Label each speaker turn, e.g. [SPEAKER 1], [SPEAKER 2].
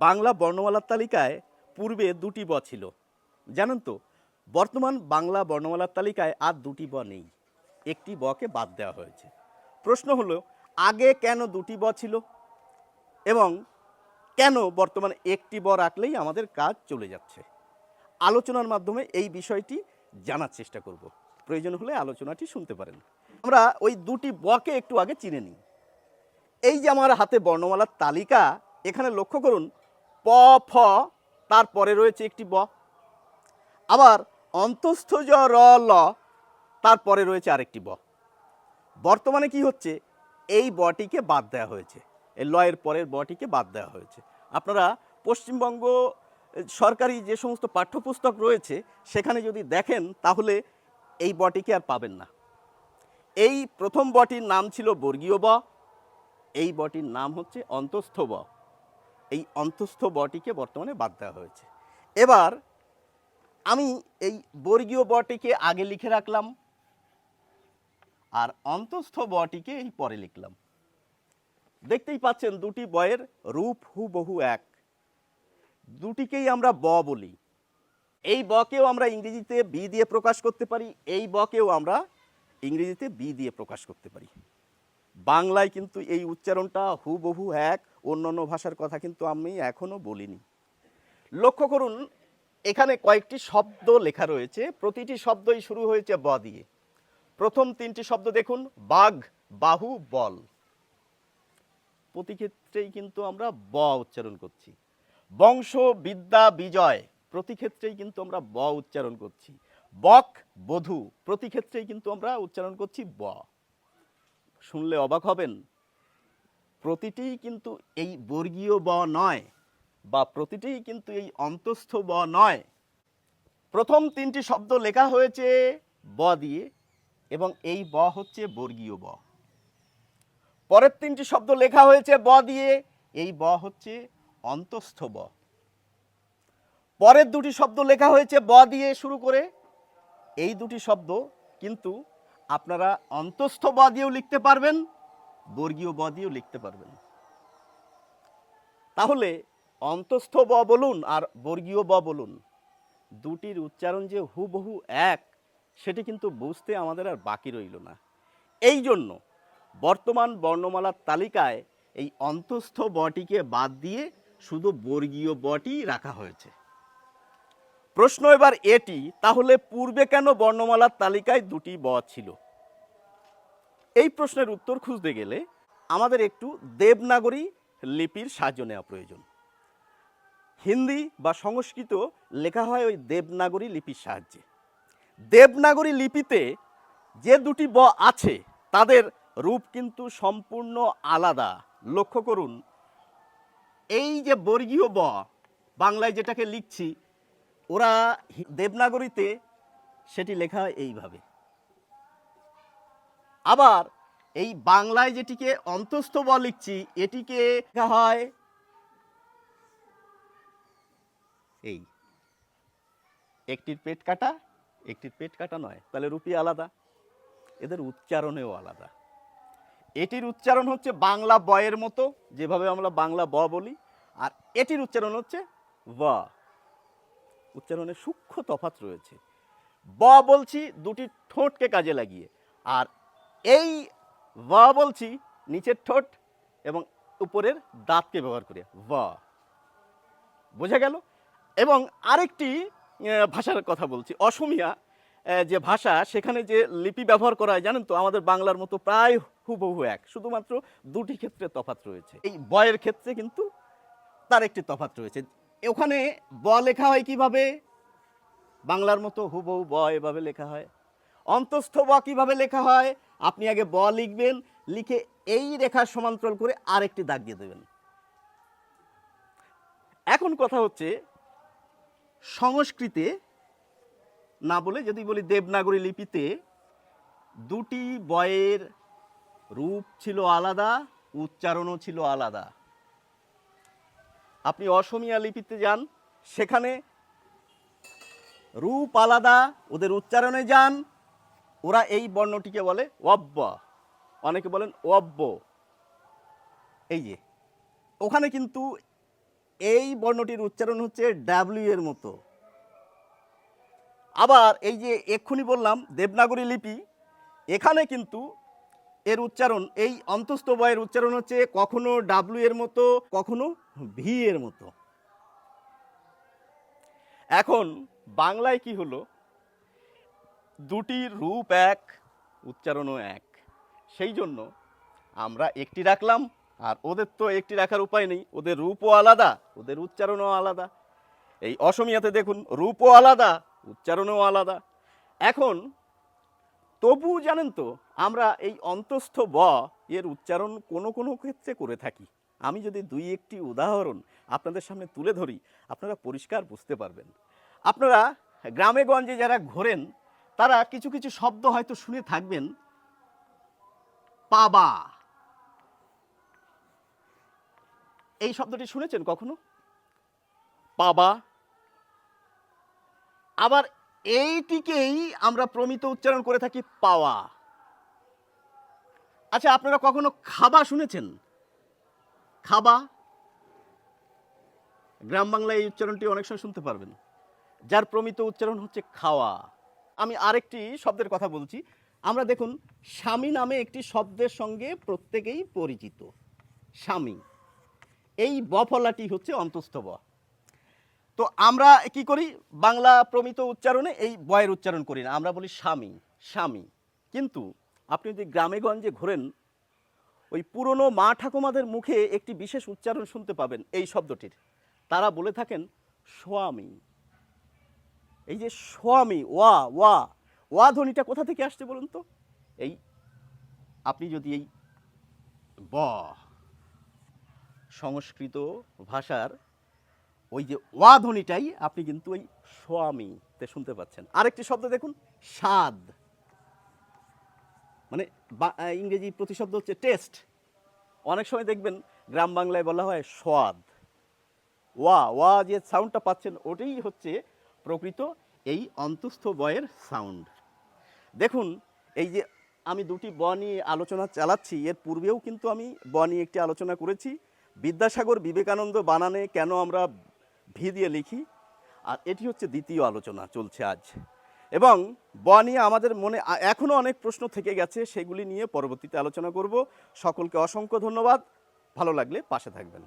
[SPEAKER 1] বাংলা বর্ণমালার তালিকায় পূর্বে দুটি ব ছিল। জানেন তো, বর্তমান বাংলা বর্ণমালার তালিকায় আর দুটি ব নেই। একটি বকে বাদ দেওয়া হয়েছে। প্রশ্ন হলো, আগে কেন দুটি ব ছিল? এবং কেন বর্তমানে একটি ব রাখলেই আমাদের কাজ চলে যাচ্ছে? আলোচনার মাধ্যমে এই বিষয়টি জানার চেষ্টা করব। প্রয়োজন হলে আলোচনাটি শুনতে পারেন। আমরা ওই দুটি বকে একটু আগে চিনে নিই। এই যে আমার হাতে বর্ণমালার তালিকা, এখানে লক্ষ্য করুন প, ফ, তারপরে রয়েছে একটি ব। আবার অন্তস্থ জ র, ল, তারপরে রয়েছে আরেকটি ব। বর্তমানে কি হচ্ছে? এই বটিকে বাদ দেওয়া হয়েছে। এই লয়ের পরের বটিকে বাদ দেওয়া হয়েছে। আপনারা পশ্চিমবঙ্গ সরকারি যে সমস্ত পাঠ্যপুস্তক রয়েছে, সেখানে যদি দেখেন, তাহলে এই বটিকে আর পাবেন না। এই প্রথম বটির নাম ছিল বর্গীয় ব, এই বটির নাম হচ্ছে অন্তস্থ ব। এই অন্তস্থ বটিকে বর্তমানে বাদ দেওয়া হয়েছে। এবার আমি এই বর্গীয় বটিকে আগে লিখে রাখলাম আর অন্তস্থ বটিকে এই পরে লিখলাম। দেখতেই পাচ্ছেন দুটি বয়ের রূপ হুবহু এক। দুটিকেই আমরা ব বলি। এই বকেও আমরা ইংরেজিতে বি দিয়ে প্রকাশ করতে পারি, এই বকেও আমরা ইংরেজিতে বি দিয়ে প্রকাশ করতে পারি। বাংলায় কিন্তু এই উচ্চারণটা হুবহু এক, অন্যান্য ভাষার কথা কিন্তু আমি এখনও বলিনি। লক্ষ্য করুন, এখানে কয়েকটি শব্দ লেখা রয়েছে, প্রতিটি শব্দই শুরু হয়েছে ব দিয়ে। প্রথম তিনটি শব্দ দেখুন, বাঘ, বাহু, বল। প্রতি ক্ষেত্রেই কিন্তু আমরা ব উচ্চারণ করছি। বংশ, বিদ্যা, বিজয়, প্রতি ক্ষেত্রেই কিন্তু আমরা ব উচ্চারণ করছি। বক, বধূ, প্রতি ক্ষেত্রেই কিন্তু আমরা উচ্চারণ করছি ব। শুনলে অবাক হবেন? প্রতিটিই কিন্তু এই বর্গীয় ব নয় বা প্রতিটিই কিন্তু এই অন্তস্থ ব নয়। প্রথম তিনটি শব্দ লেখা হয়েছে ব দিয়ে এবং এই ব হচ্ছে বর্গীয় ব। পরের তিনটি শব্দ লেখা হয়েছে ব দিয়ে, এই ব হচ্ছে অন্তস্থ ব। পরের দুটি শব্দ লেখা হয়েছে ব দিয়ে শুরু করে, এই দুটি শব্দ কিন্তু আপনারা অন্তস্থ দিয়েও লিখতে পারবেন, বর্গীয় ব দিয়েও লিখতে পারবেন। তাহলে অন্তস্থ ব বলুন আর বর্গীয় ব বলুন, দুটির উচ্চারণ যে হুবহু এক, সেটি কিন্তু বুঝতে আমাদের আর বাকি রইল না। এই জন্য বর্তমান বর্ণমালার তালিকায় এই অন্তস্থ বটিকে বাদ দিয়ে শুধু বর্গীয় বটি রাখা হয়েছে। প্রশ্ন এবার এটি, তাহলে পূর্বে কেন বর্ণমালার তালিকায় দুটি ব ছিল? এই প্রশ্নের উত্তর খুঁজতে গেলে আমাদের একটু দেবনাগরী লিপির সাহায্য নেওয়া প্রয়োজন। হিন্দি বা সংস্কৃত লেখা হয় ওই দেবনাগরী লিপির সাহায্যে। দেবনাগরী লিপিতে যে দুটি ব আছে, তাদের রূপ কিন্তু সম্পূর্ণ আলাদা। লক্ষ্য করুন, এই যে বর্গীয় ব, বাংলায় যেটাকে লিখছি ওরা দেবনাগরীতে সেটি লেখা হয় এইভাবে। আবার এই বাংলায় যেটিকে অন্তস্থ ব লিখছি, এটিকে লেখা হয় এই। একটির পেট কাটা, একটির পেট কাটা নয়, তাহলে রুপি আলাদা। এদের উচ্চারণেও আলাদা। এটির উচ্চারণ হচ্ছে বাংলা বয়ের মতো, যেভাবে আমরা বাংলা ব বলি, আর এটির উচ্চারণ হচ্ছে ব। উচ্চারণে সূক্ষ্ম তফাত রয়েছে। ব বলছি, দুটি ঠোঁটকে কাজে লাগিয়ে। আর এই ব বলছি, নিচের ঠোঁট এবং উপরের দাঁতকে ব্যবহার করে। ব। বোঝা গেল? এবং আরেকটি ভাষার কথা বলছি। অসমিয়া যে ভাষা, সেখানে যে লিপি ব্যবহার করা হয়, জানেন তো? আমাদের বাংলার মতো প্রায় হুবহু এক। শুধুমাত্র দুটি ক্ষেত্রে তফাত রয়েছে। এই বয়ের ক্ষেত্রে কিন্তু তার একটি তফাত রয়েছে। ওখানে ব লেখা হয় কীভাবে? বাংলার মতো হুবহু ব এভাবে লেখা হয়। অন্তস্থ ব কীভাবে লেখা হয়? আপনি আগে ব লিখবেন, লিখে এই রেখার সমান্তরাল করে আরেকটি দাগ দিয়ে দেবেন। এখন কথা হচ্ছে, সংস্কৃতে না বলে যদি বলি দেবনাগরী লিপিতে দুটি বয়ের রূপ ছিল আলাদা, উচ্চারণও ছিল আলাদা। আপনি অসমিয়া লিপিতে যান, সেখানে রূপ আলাদা, ওদের উচ্চারণে যান। ওরা এই বর্ণটিকে বলে অব্য। অনেকে বলেন অব্য। এই যে, ওখানে কিন্তু এই বর্ণটির উচ্চারণ হচ্ছে ডাব্লিউ এর মতো। আবার এই যে এক্ষুনি বললাম দেবনাগরী লিপি, এখানে কিন্তু এর উচ্চারণ, এই অন্তস্থ বয়ের উচ্চারণ হচ্ছে কখনো ডাব্লিউ এর মতো, কখনো ভি এর মতো। এখন বাংলায় কি হলো? দুটি রূপ এক, উচ্চারণও এক। সেই জন্য আমরা একটি রাখলাম, আর ওদের তো একটি রাখার উপায় নেই। ওদের রূপও আলাদা, ওদের উচ্চারণও আলাদা। এই অসমিয়াতে দেখুন, রূপও আলাদা, উচ্চারণও আলাদা। এখন তবু জানেন তো আমরা এই অন্তস্থ ব এর উচ্চারণ কোনো কোনো ক্ষেত্রে করে থাকি। আমি যদি দুই একটি উদাহরণ আপনাদের সামনে তুলে ধরি, আপনারা পরিষ্কার বুঝতে পারবেন। আপনারা গ্রামে গঞ্জে যারা ঘোরেন, তারা কিছু কিছু শব্দ হয়তো শুনে থাকবেন। পাবা। এই শব্দটি শুনেছেন কখনো? পাবা। আবার এইটিকেই আমরা প্রমিত উচ্চারণ করে থাকি পাওয়া। আচ্ছা আপনারা কখনো খাবা শুনেছেন? খাবা? গ্রাম বাংলায় এই উচ্চারণটি অনেক সময় শুনতে পারবেন। যার প্রমিত উচ্চারণ হচ্ছে খাওয়া। আমি আরেকটি শব্দের কথা বলছি। আমরা দেখুন, স্বামী নামে একটি শব্দের সঙ্গে প্রত্যেকেই পরিচিত। স্বামী। এই বফলাটি হচ্ছে অন্তস্থ ব। তো আমরা কি করি? বাংলা প্রমিত উচ্চারণে এই বয়ের উচ্চারণ করি না। আমরা বলি স্বামী স্বামী। কিন্তু আপনি যদি গ্রামে গঞ্জে ঘোরেন, ওই পুরনো মা ঠাকুমাদের মুখে একটি বিশেষ উচ্চারণ শুনতে পাবেন, এই শব্দটির। তারা বলে থাকেন স্বামী এই যে স্বামী ওয়া ওয়া ওয়া ধ্বনিটা কোথা থেকে আসছে বলুন তো? এই, আপনি যদি এই ব, সংস্কৃত ভাষার ওই যে ওয়া ধ্বনিটাই আপনি কিন্তু ওই স্বামীতে শুনতে পাচ্ছেন। আরেকটি শব্দ দেখুন স্বাদ মানে ইংরেজি প্রতিশব্দ হচ্ছে টেস্ট। অনেক সময় দেখবেন গ্রাম বাংলায় বলা হয় স্বাদ। ওয়া ওয়া যে সাউন্ডটা পাচ্ছেন, ওটাই হচ্ছে প্রকৃত এই অন্তস্থ বয়ের সাউন্ড দেখুন, এই যে আমি দুটি ব নিয়ে আলোচনা চালাচ্ছি, এর পূর্বেও কিন্তু আমি ব নিয়ে একটি আলোচনা করেছি। বিদ্যাসাগর বিবেকানন্দ বানানে কেন আমরা ভি দিয়ে লিখি? আর এটি হচ্ছে দ্বিতীয় আলোচনা চলছে আজ। এবং ব নিয়ে আমাদের মনে এখনও অনেক প্রশ্ন থেকে গেছে, সেগুলি নিয়ে পরবর্তীতে আলোচনা করব। সকলকে অসংখ্য ধন্যবাদ। ভালো লাগলে পাশে থাকবেন।